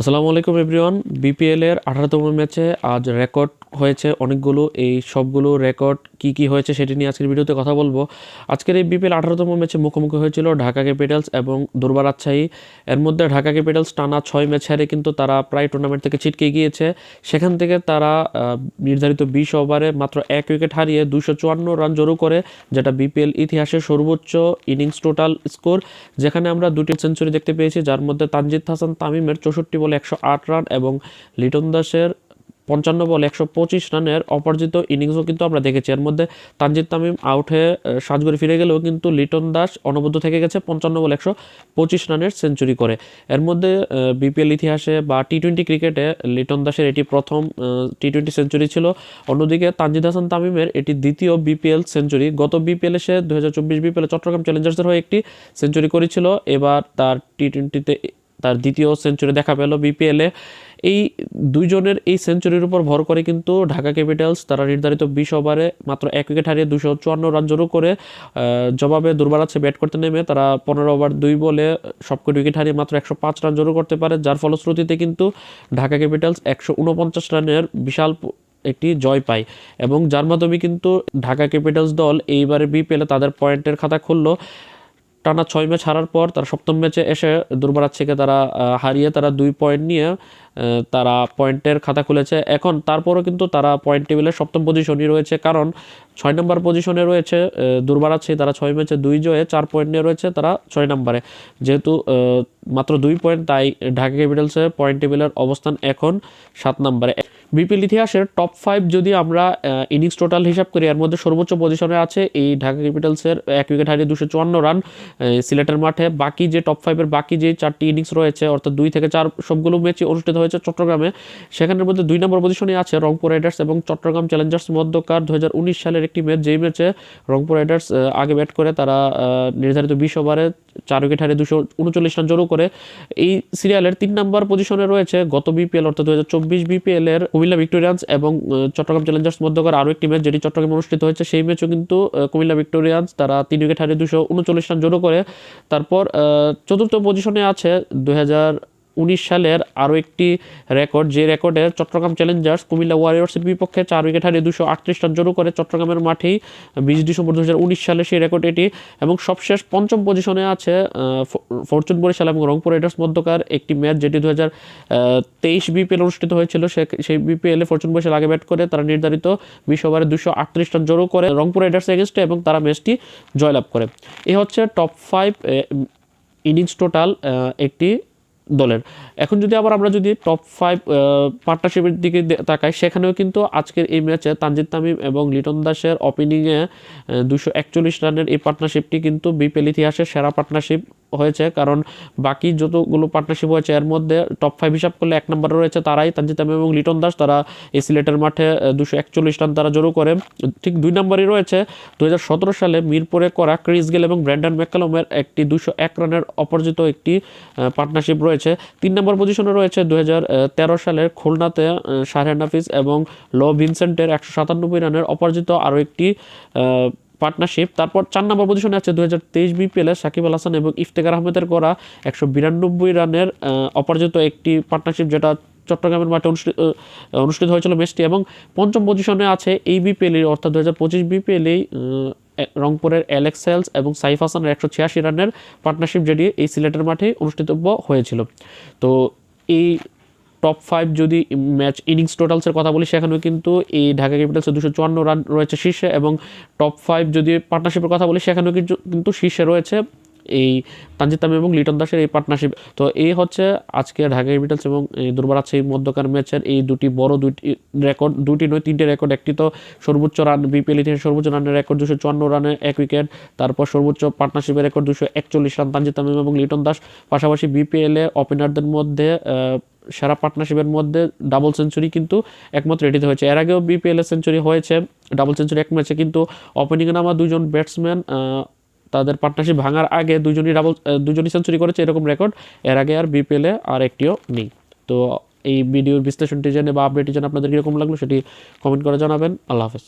আসসালামু আলাইকুম everyone BPL এর আঠারোতম ম্যাচে আজ রেকর্ড হয়েছে অনেকগুলো। এই সবগুলো রেকর্ড কি কি হয়েছে সেটি নিয়ে আজকের ভিডিওতে কথা বলব। আজকের এই বিপিএল আঠারোতম ম্যাচে মুখোমুখি হয়েছিল ঢাকা ক্যাপিটালস এবং দুর্বার রাজশাহী। এর মধ্যে ঢাকা ক্যাপিটালস টানা ছয় ম্যাচ হারে কিন্তু তারা প্রায় টুর্নামেন্ট থেকে ছিটকে গিয়েছে। সেখান থেকে তারা নির্ধারিত বিশ ওভারে মাত্র এক উইকেট হারিয়ে দুশো চুয়ান্ন রান জড়ো করে, যেটা বিপিএল ইতিহাসের সর্বোচ্চ ইনিংস টোটাল স্কোর যেখানে আমরা দুটি সেঞ্চুরি দেখতে পেয়েছি, যার মধ্যে তানজিদ হাসান তামিমের চৌষট্টি বলে একশো আট রান এবং লিটন দাসের পঞ্চান্ন বল, একশো পঁচিশ রানের অপরাজিত ইনিংসও কিন্তু আমরা দেখেছি। এর মধ্যে তানজিদ তামিম আউট হয়ে সাজঘরে ফিরে গেলেও কিন্তু লিটন দাস অনবদ্য থেকে গেছে, পঞ্চান্ন বল, একশো পঁচিশ রানের সেঞ্চুরি করে। এর মধ্যে বিপিএল ইতিহাসে বা টি টোয়েন্টি ক্রিকেটে লিটন দাসের এটি প্রথম টি টোয়েন্টি সেঞ্চুরি ছিল। অন্যদিকে তানজিদ হাসান তামিমের এটি দ্বিতীয় বিপিএল সেঞ্চুরি গত বিপিএল সে দু হাজার চব্বিশ বিপিএল চট্টগ্রাম চ্যালেঞ্জার্সের হয়ে একটি সেঞ্চুরি করেছিল। এবার তার টি টোয়েন্টিতে তার দ্বিতীয় সেঞ্চুরি দেখা পেল বিপিএলে এই দুইজনের এই সেঞ্চুরির উপর ভর করে কিন্তু ঢাকা ক্যাপিটালস তারা নির্ধারিত বিশ ওভারে মাত্র এক উইকেট হারিয়ে দুশো চুয়ান্ন রান জড়ো করে জবাবে দুর্বার আছে ব্যাট করতে নেমে। তারা পনেরো ওভার দুই বলে সবকটি উইকেট হারিয়ে মাত্র একশো পাঁচ রান জড়ো করতে পারে। যার ফলশ্রুতিতে কিন্তু ঢাকা ক্যাপিটালস একশো উনপঞ্চাশ রানের বিশাল একটি জয় পায়। এবং যার মাধ্যমে কিন্তু ঢাকা ক্যাপিটালস দল এইবারে বিপিএলে তাদের পয়েন্টের খাতা খুললো। টানা ছয় ম্যাচ হারার পর তারা সপ্তম ম্যাচে এসে দুর্বারাচ্ছিকে তারা হারিয়ে তারা দুই পয়েন্ট নিয়ে তারা পয়েন্টের খাতা খুলেছে। এখন তারপরও কিন্তু তারা পয়েন্ট টেবিলের সপ্তম পজিশনই রয়েছে। কারণ ছয় নম্বর পজিশনে রয়েছে দুর্বারাচ্ছি তারা ছয় ম্যাচে দুই জয়ে চার পয়েন্ট নিয়ে রয়েছে তারা ছয় নম্বরে যেহেতু মাত্র দুই পয়েন্ট তাই ঢাকা ক্যাপিটালসে পয়েন্ট টেবিলের অবস্থান এখন সাত নম্বরে বিপিএল ইতিহাসের টপ ফাইভ যদি আমরা ইনিংস টোটাল হিসাব করি, এর মধ্যে সর্বোচ্চ পজিশনে আছে এই ঢাকা ক্যাপিটালসের এক উইকেট হারিয়ে দুশো চুয়ান্ন রান সিলেটের মাঠে। বাকি যে টপ ফাইভের বাকি যে চারটি ইনিংস রয়েছে, অর্থাৎ দুই থেকে চার সবগুলো ম্যাচই অনুষ্ঠিত হয়েছে চট্টগ্রামে, সেখানের মধ্যে দুই নম্বর পজিশনে আছে রংপুর রাইডার্স এবং চট্টগ্রাম চ্যালেঞ্জার্স মধ্যকার দু হাজার উনিশ সালের একটি ম্যাচ যেই ম্যাচে রংপুর রাইডার্স আগে ব্যাট করে তারা নির্ধারিত বিশ ওভারে চার উইকেট হারে দুশো উনচল্লিশ রান জড়ো করে। এই সিরিয়ালের তিন নম্বর পজিশনে রয়েছে গত বিপিএল অর্থাৎ দু হাজার চব্বিশ বিপিএল এর কুমিল্লা ভিক্টোরিয়ান্স এবং চট্টগ্রাম চ্যালেঞ্জার্স মধ্যকার আরও একটি ম্যাচ যেটি চট্টগ্রামে অনুষ্ঠিত হয়েছে। সেই ম্যাচও কিন্তু কুমিল্লা ভিক্টোরিয়ান্স তারা তিন উইকেট হারে দুশো উনচল্লিশ রান জড়ো করে। তারপর চতুর্থ পজিশনে আছে দু হাজার উনিশ সালের আরও একটি রেকর্ড, যে রেকর্ডে চট্টগ্রাম চ্যালেঞ্জার্স কুমিল্লা ওয়ারিয়র্সের বিপক্ষে চার উইকেট হারিয়ে দুশো আটত্রিশ রান জড়ো করে চট্টগ্রামের মাঠেই বিশ ডিসেম্বর দু হাজার উনিশ সালে সেই রেকর্ড এটি। এবং সবশেষ পঞ্চম পজিশনে আছে ফরচুন বরিশাল এবং রংপুর রাইডার্স মধ্যকার একটি ম্যাচ, যেটি দু হাজার তেইশ বিপিএল অনুষ্ঠিত হয়েছিল। সেই বিপিএলে ফরচুন বরিশাল আগে ব্যাট করে, তারা নির্ধারিত বিশ ওভারে দুশো আটত্রিশ রান জড়ো করে রংপুর রাইডার্স এগেনস্টে এবং তারা ম্যাচটি জয়লাভ করে। এ হচ্ছে টপ ফাইভ ইনিংস টোটাল একটি দলের। এখন যদি আবার আমরা যদি টপ ফাইভ পার্টনারশিপের দিকে তাকাই, সেখানেও কিন্তু আজকের এই ম্যাচে তানজিদ তামিম এবং লিটন দাসের ওপেনিংয়ে দুশো একচল্লিশ রানের এই পার্টনারশিপটি কিন্তু বিপিএল ইতিহাসের সেরা পার্টনারশিপ হয়েছে, কারণ বাকি যতগুলো পার্টনারশিপ হয়েছে, এর মধ্যে টপ ফাইভ হিসাব করলে এক নম্বরে রয়েছে তারাই, তানজিদ এবং লিটন দাস। তারা এই সিলেটের মাঠে দুশো একচল্লিশ রান তারা জড়ো করে। ঠিক দুই নম্বরই রয়েছে দু হাজার সতেরো সালে মিরপুরে করা ক্রিস গেল এবং ব্র্যান্ডন ম্যাকালমের একটি দুশো এক রানের অপরাজিত একটি পার্টনারশিপ রয়েছে। তিন নম্বর পজিশনে রয়েছে দু তেরো সালের খুলনাতে শাহরিয়ার নাফিস এবং লো ভিনসেন্টের একশো সাতানব্বই রানের অপরাজিত আরও একটি পার্টনারশিপ তারপর চার নম্বর পজিশনে আছে দু হাজার তেইশ বিপিএলে সাকিব আল হাসান এবং ইফতেখার আহমেদের করা একশো বিরানব্বই রানের অপরাজিত একটি পার্টনারশিপ যেটা চট্টগ্রামের মাঠে অনুষ্ঠিত অনুষ্ঠিত হয়েছিল ম্যাচটি। এবং পঞ্চম পজিশনে আছে এই বিপিএল অর্থাৎ দু হাজার পঁচিশ বিপিএলেই রংপুরের অ্যালেক্স সেলস এবং সাইফ হাসানের একশো ছিয়াশি রানের পার্টনারশিপ যেটি এই সিলেটের মাঠে অনুষ্ঠিতব্য হয়েছিল। তো এই টপ ফাইভ যদি ম্যাচ ইনিংস টোটালসের কথা বলি, সেখানেও কিন্তু এই ঢাকা ক্যাপিটালসের দুশো চুয়ান্ন রান রয়েছে শীর্ষে এবং টপ ফাইভ যদি পার্টনারশিপের কথা বলি, সেখানেও কিন্তু কিন্তু শীর্ষে রয়েছে এই তানজিদ তামিম এবং লিটন দাসের এই পার্টনারশিপ তো এই হচ্ছে আজকে ঢাকা ক্যাপিটালস এবং দুর্বার রাজশাহী মধ্যকার ম্যাচের এই দুটি বড় দুটি রেকর্ড দুটি নয়, তিনটে রেকর্ড একটি তো সর্বোচ্চ রান বিপিএল ইতিহাসে সর্বোচ্চ রানের রেকর্ড দুশো চুয়ান্ন রানে এক উইকেট তারপর সর্বোচ্চ পার্টনারশিপের রেকর্ড দুশো একচল্লিশ রান তানজিদ তামিম এবং লিটন দাস। পাশাপাশি বিপিএলে ওপেনারদের মধ্যে সেরা পার্টনারশিপের মধ্যে ডাবল সেঞ্চুরি কিন্তু একমাত্র এটিতে হয়েছে। এর আগেও বিপিএল সেঞ্চুরি হয়েছে ডাবল সেঞ্চুরি এক ম্যাচে কিন্তু ওপেনিংয়ে নামা দুজন ব্যাটসম্যান তাদের পার্টনারশিপ ভাঙার আগে দুজনই ডাবল দুজনই সেঞ্চুরি করেছে, এরকম রেকর্ড এর আগে আর বিপিএলে আর একটিও নেই। তো এই ভিডিওর বিশ্লেষণটি জেনে বা আপডেটটি জেনে আপনাদের কীরকম লাগল সেটি কমেন্ট করে জানাবেন। আল্লাহ হাফেজ।